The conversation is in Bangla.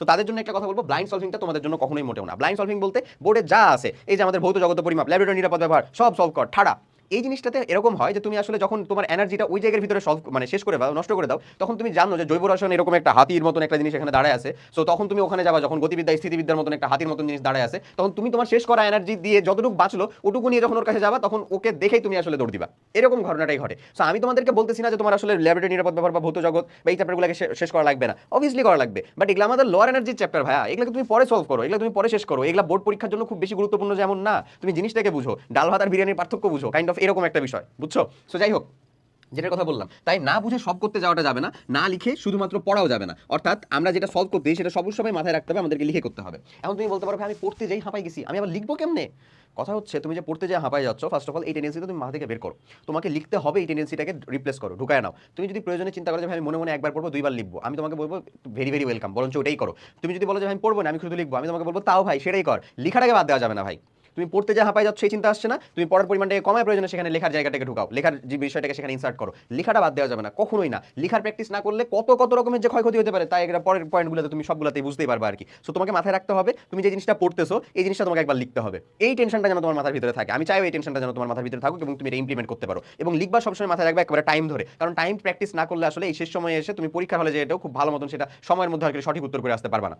তো তাদের জন্য একটা কথা বলব ব্লাইন্ড সলভিংটা তোমাদের জন্য কখনোই মোটেও না। ব্লাইন্ড সলভিং বলতে বোর্ডে যা আছে, এই যে আমাদের ভৌত জগত পরিমাপ, ল্যাবরেটরি নিরাপদ ব্যবহার, সব সলভ কর, ঠাড়া। এই জিনিসটাতে এরকম হয় যে তুমি আসলে যখন তোমার এনার্জিটা ওই জায়গার ভিতরে সলভ মানে শেষ করে দাও, নষ্ট করে দাও, তখন তুমি জানো যে জৈব রসায়ন এরকম একটা হাতির মতন একটা জিনিস এখানে দাঁড়ায় আছে। সো তখন তুমি ওখানে যাবা, যখন গতিবিদ্যা, স্থিতিবিদ্যার মতন একটা হাতির মতন জিনিস দাঁড়ায় আছে, তখন তুমি তোমার শেষ করা এনার্জি দিয়ে যতটুকু বাঁচলো, ওটুকু নিয়ে যখন ওর কাছে যাবা, তখন ওকে দেখেই তুমি আসলে দৌড় দিবা। এরকম ঘটনাটাই ঘটে। সো আমি তোমাদেরকে বলতেছি না যে তোমার আসলে ল্যাবরেটরি নিরাপদ ব্যবহার বা ভৌত জগৎ বা এই চ্যাপ্টারগুলোকে শেষ করা লাগবে না। অবভিয়াসলি করা লাগবে। বাট এগুলো আমাদের লোয়ার এনার্জির চ্যাপ্টার ভাইয়া। এগুলো তুমি পরে সলভ করো, এগুলো তুমি পরে শেষ করো। এগুলো বোর্ড পরীক্ষার জন্য খুব বেশি গুরুত্বপূর্ণ যেমন না। তুমি জিনিসটাকে বুঝো। ডাল, ভাত আর বিরিয়ানির পার্থক্য বুঝো কাইন্ড অফ এরকম একটা বিষয়, বুঝছ? সো যাই হোক, যেটার কথা বললাম, তাই না বুঝে সব করতে যাওয়াটা যাবে না না লিখে শুধুমাত্র পড়াও যাবে না। অর্থাৎ আমরা যেটা সলভ করতে সেটা সব সময় মাথায় রাখতে হবে, আমাদেরকে লিখে করতে হবে। এখন তুমি বলতে পারো আমি পড়তে যাই হাঁপাই গেছি, আমি আবার লিখব কেমনে? কথা হচ্ছে, তুমি যে পড়তে যা হাঁপাই যাচ্ছ ফার্স্ট অফ অল এই টেন্ডেন্সিটা তুমি মাথা থেকে বের করো। তোমাকে লিখতে হবে এই টেন্ডেন্সিটাকে রিপ্লেস করো, ঢুকায় নাও। তুমি যদি প্রয়োজনে চিন্তা করো যে আমি মনে মনে একবার পড়ব, দুইবার লিখব, আমি তোমাকে বলব ভেরি ভেরি ওয়েলকাম বরঞ্চ ওটাই করো। তুমি যদি বলো যে আমি পড়ব না, আমি শুধু লিখব, আমি তোমাকে বলব, তাও ভাই, সেটাই কর, লিখাটাকে বাদ দেওয়া যাবে না, ভাই। তুমি পড়তে যা হাঁপাই যাচ্ছ, এই চিন্তা আসছে না। তুমি পড়ার পরিমাণটাকে কমায়, প্রয়োজনে সেখানে লেখার জায়গাটাকে ঢুকাও। লেখার যে বিষয়টাকে সেখানে ইনসার্ট করো। লেখাটা বাদ দেওয়া যাবে না, কখনোই না। লেখার প্র্যাকটিস না করলে কত কত রকমের যে ক্ষয়ক্ষতি হতে পারে, তাই এটা পরের পয়েন্টগুলোতে তুমি সবগুলোতেই বুঝতেই পারবে আর কি সো তোমাকে মাথায় রাখতে হবে, তুমি যে জিনিসটা পড়তেছো, এই জিনিসটা তোমাকে একবার লিখতে হবে। এই টেনশনটা যেন তোমার মাথার ভিতরে থাকে। আমি চাই এই টেনশনটা যেন তোমার মাথার ভিতরে থাকুক এবং তুমি এটা ইমপ্লিমেন্ট করতে পারো। এবং লিখবা সবসময় মাথায় রাখবে একেবারে টাইম ধরে। কারণ টাইম প্র্যাকটিস না করলে আসলে এই শেষ সময়ে এসে তুমি পরীক্ষা হলে যে এটাও খুব ভালো মতন সেটা সময়ের মধ্যে আর সঠিক উত্তর করে আসতে পারবা না।